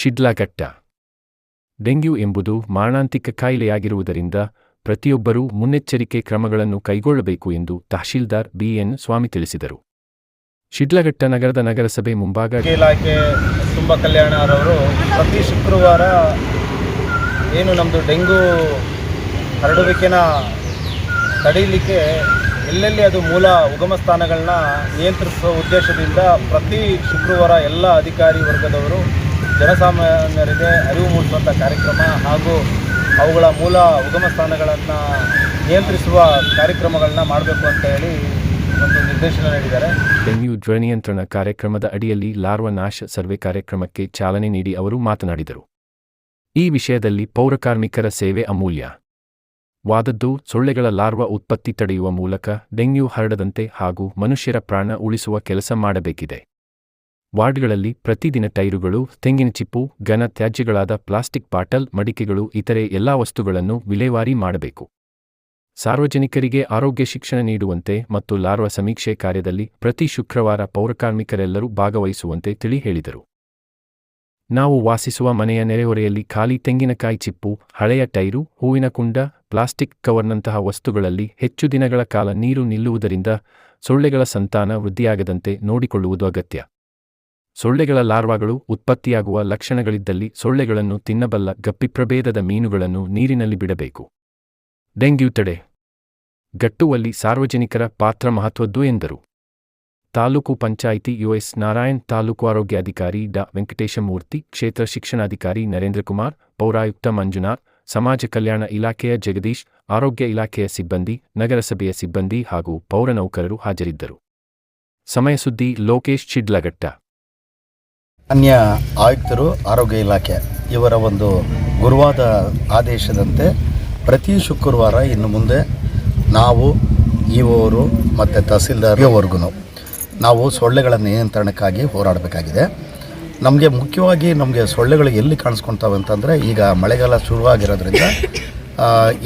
Sidlaghatta. Dengue ಎಂಬುದು ಮಾರಣಾಂತಿಕ ಕಾಯಿಲೆಯಾಗಿರುವುದರಿಂದ ಪ್ರತಿಯೊಬ್ಬರೂ ಮುನ್ನೆಚ್ಚರಿಕೆ ಕ್ರಮಗಳನ್ನು ಕೈಗೊಳ್ಳಬೇಕು ಎಂದು ತಹಶೀಲ್ದಾರ್ ಬಿಎನ್ ಸ್ವಾಮಿ ತಿಳಿಸಿದರು. ಶಿಡ್ಲಘಟ್ಟ ನಗರದ ನಗರಸಭೆ ಮುಂಭಾಗ ಇಲಾಖೆ ತುಂಬ ಕಲ್ಯಾಣರವರು ಪ್ರತಿ ಶುಕ್ರವಾರ ಏನು ನಮ್ಮದು ಡೆಂಗು ಹರಡುವಿಕೆನ ತಡೀಲಿಕ್ಕೆ ಎಲ್ಲೆಲ್ಲಿ ಅದು ಮೂಲ ಉಗಮ ಸ್ಥಾನಗಳನ್ನ ನಿಯಂತ್ರಿಸುವ ಉದ್ದೇಶದಿಂದ ಪ್ರತಿ ಶುಕ್ರವಾರ ಎಲ್ಲ ಅಧಿಕಾರಿ ವರ್ಗದವರು ಜನಸಾಮಾನ್ಯರಿಗೆ ಅರಿವು ಮೂಡಿಸುವಂಥ ಕಾರ್ಯಕ್ರಮ ಹಾಗೂ ಅವುಗಳ ಮೂಲ ಉಗಮ ಸ್ಥಾನಗಳನ್ನು ನಿಯಂತ್ರಿಸುವ ಕಾರ್ಯಕ್ರಮಗಳನ್ನ ಮಾಡಬೇಕು ಅಂತ ಹೇಳಿ ಒಂದು ನಿರ್ದೇಶನ ನೀಡಿದ್ದಾರೆ. ಡೆಂಗ್ಯೂ ಜ್ವರ ನಿಯಂತ್ರಣ ಕಾರ್ಯಕ್ರಮದ ಅಡಿಯಲ್ಲಿ ಲಾರ್ವ ನಾಶ ಸರ್ವೆ ಕಾರ್ಯಕ್ರಮಕ್ಕೆ ಚಾಲನೆ ನೀಡಿ ಅವರು ಮಾತನಾಡಿದರು. ಈ ವಿಷಯದಲ್ಲಿ ಪೌರಕಾರ್ಮಿಕರ ಸೇವೆ ಅಮೂಲ್ಯ. ವಾದದ್ದು, ಸೊಳ್ಳೆಗಳ ಲಾರ್ವ ಉತ್ಪತ್ತಿ ತಡೆಯುವ ಮೂಲಕ ಡೆಂಗ್ಯೂ ಹರಡದಂತೆ ಹಾಗೂ ಮನುಷ್ಯರ ಪ್ರಾಣ ಉಳಿಸುವ ಕೆಲಸ ಮಾಡಬೇಕಿದೆ. ವಾರ್ಡ್ಗಳಲ್ಲಿ ಪ್ರತಿದಿನ ಟೈರುಗಳು, ತೆಂಗಿನ ಚಿಪ್ಪು, ಘನ ತ್ಯಾಜ್ಯಗಳಾದ ಪ್ಲಾಸ್ಟಿಕ್ ಬಾಟಲ್, ಮಡಿಕೆಗಳು, ಇತರೆ ಎಲ್ಲಾ ವಸ್ತುಗಳನ್ನು ವಿಲೇವಾರಿ ಮಾಡಬೇಕು. ಸಾರ್ವಜನಿಕರಿಗೆ ಆರೋಗ್ಯ ಶಿಕ್ಷಣ ನೀಡುವಂತೆ ಮತ್ತು ಲಾರ್ವ ಸಮೀಕ್ಷೆ ಕಾರ್ಯದಲ್ಲಿ ಪ್ರತಿ ಶುಕ್ರವಾರ ಪೌರಕಾರ್ಮಿಕರೆಲ್ಲರೂ ಭಾಗವಹಿಸುವಂತೆ ತಿಳಿ ಹೇಳಿದರು. ನಾವು ವಾಸಿಸುವ ಮನೆಯ ನೆರೆಹೊರೆಯಲ್ಲಿ ಖಾಲಿ ತೆಂಗಿನಕಾಯಿ ಚಿಪ್ಪು, ಹಳೆಯ ಟೈರು, ಹೂವಿನ ಕುಂಡ, ಪ್ಲಾಸ್ಟಿಕ್ ಕವರ್ನಂತಹ ವಸ್ತುಗಳಲ್ಲಿ ಹೆಚ್ಚು ದಿನಗಳ ಕಾಲ ನೀರು ನಿಲ್ಲುವುದರಿಂದ ಸೊಳ್ಳೆಗಳ ಸಂತಾನ ವೃದ್ಧಿಯಾಗದಂತೆ ನೋಡಿಕೊಳ್ಳುವುದು ಅಗತ್ಯ. ಸೊಳ್ಳೆಗಳ ಲಾರ್ವಾಗಳು ಉತ್ಪತ್ತಿಯಾಗುವ ಲಕ್ಷಣಗಳಿದ್ದಲ್ಲಿ ಸೊಳ್ಳೆಗಳನ್ನು ತಿನ್ನಬಲ್ಲ ಗಪ್ಪಿಪ್ರಭೇದದ ಮೀನುಗಳನ್ನು ನೀರಿನಲ್ಲಿ ಬಿಡಬೇಕು. ಡೆಂಗ್ಯೂ ತಡೆ. ಗಟ್ಟುವಲ್ಲಿ ಸಾರ್ವಜನಿಕರ ಪಾತ್ರ ಮಹತ್ವದ್ದು ಎಂದರು. ತಾಲೂಕು ಪಂಚಾಯಿತಿ ಯುಎಸ್ ನಾರಾಯಣ್, ತಾಲೂಕು ಆರೋಗ್ಯಾಧಿಕಾರಿ ಡಾ. ವೆಂಕಟೇಶಮೂರ್ತಿ, ಕ್ಷೇತ್ರ ಶಿಕ್ಷಣಾಧಿಕಾರಿ ನರೇಂದ್ರಕುಮಾರ್, ಪೌರಾಯುಕ್ತ ಮಂಜುನಾಥ್, ಸಮಾಜ ಕಲ್ಯಾಣ ಇಲಾಖೆಯ ಜಗದೀಶ್, ಆರೋಗ್ಯ ಇಲಾಖೆಯ ಸಿಬ್ಬಂದಿ, ನಗರಸಭೆಯ ಸಿಬ್ಬಂದಿ ಹಾಗೂ ಪೌರ ನೌಕರರು ಹಾಜರಿದ್ದರು. ಸಮಯ ಸುದ್ದಿ ಲೋಕೇಶ್ ಚಿಡ್ಲಘಟ್ಟ. ಅನ್ಯ ಆಯುಕ್ತರು, ಆರೋಗ್ಯ ಇಲಾಖೆ ಇವರ ಒಂದು ಗುರುವಾದ ಆದೇಶದಂತೆ ಪ್ರತಿ ಶುಕ್ರವಾರ ಇನ್ನು ಮುಂದೆ ನಾವು ಇವರು ಮತ್ತು ತಹಸೀಲ್ದಾರ್ವರೆಗೂ ನಾವು ಸೊಳ್ಳೆಗಳ ನಿಯಂತ್ರಣಕ್ಕಾಗಿ ಹೋರಾಡಬೇಕಾಗಿದೆ. ನಮಗೆ ಮುಖ್ಯವಾಗಿ ನಮಗೆ ಸೊಳ್ಳೆಗಳು ಎಲ್ಲಿ ಕಾಣಿಸ್ಕೊಳ್ತಾವೆ ಅಂತಂದರೆ ಈಗ ಮಳೆಗಾಲ ಶುರುವಾಗಿರೋದ್ರಿಂದ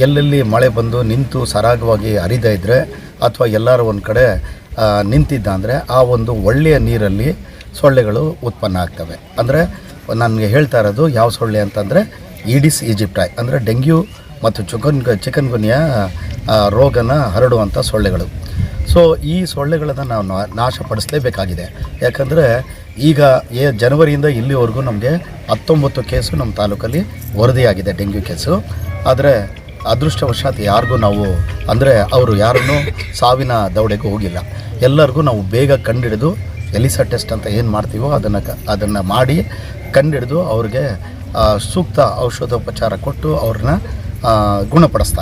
ಎಲ್ಲೆಲ್ಲಿ ಮಳೆ ಬಂದು ನಿಂತು ಸರಾಗವಾಗಿ ಹರಿದ ಇದ್ದರೆ ಅಥವಾ ಎಲ್ಲರೂ ಒಂದು ಕಡೆ ನಿಂತಿದ್ದ ಅಂದರೆ ಆ ಒಂದು ಒಳ್ಳೆಯ ನೀರಲ್ಲಿ ಸೊಳ್ಳೆಗಳು ಉತ್ಪನ್ನ ಆಗ್ತವೆ. ಅಂದರೆ ನನಗೆ ಹೇಳ್ತಾ ಇರೋದು ಯಾವ ಸೊಳ್ಳೆ ಅಂತಂದರೆ ಈಡಿಸ್ ಈಜಿಪ್ಟಾಯ್, ಅಂದರೆ ಡೆಂಗ್ಯೂ ಮತ್ತು ಚಿಕನ್ ಚಿಕನ್ ಗುನಿಯ ರೋಗನ ಹರಡುವಂಥ ಸೊಳ್ಳೆಗಳು. ಸೊ ಈ ಸೊಳ್ಳೆಗಳನ್ನು ನಾವು ನಾಶಪಡಿಸಲೇಬೇಕಾಗಿದೆ. ಯಾಕಂದರೆ ಈಗ ಏ ಜನವರಿಯಿಂದ ಇಲ್ಲಿವರೆಗೂ ನಮಗೆ ಹತ್ತೊಂಬತ್ತು ಕೇಸು ನಮ್ಮ ತಾಲೂಕಲ್ಲಿ ವರದಿಯಾಗಿದೆ ಡೆಂಗ್ಯೂ ಕೇಸು. ಆದರೆ ಅದೃಷ್ಟವಶಾತ್ ಯಾರಿಗೂ ನಾವು, ಅಂದರೆ ಅವರು ಯಾರನ್ನೂ ಸಾವಿನ ದೌಡೆಗೂ ಹೋಗಿಲ್ಲ. ಎಲ್ಲರಿಗೂ ನಾವು ಬೇಗ ಕಂಡಿಡಿದು ಎಲಿಸಾ ಟೆಸ್ಟ್ ಅಂತ ಏನು ಮಾಡ್ತೀವೋ ಅದನ್ನು ಅದನ್ನು ಮಾಡಿ ಕಂಡಿಡಿದು ಅವ್ರಿಗೆ ಸೂಕ್ತ ಔಷಧೋಪಚಾರ ಕೊಟ್ಟು ಅವ್ರನ್ನ ಗುಣಪಡಿಸ್ತಾ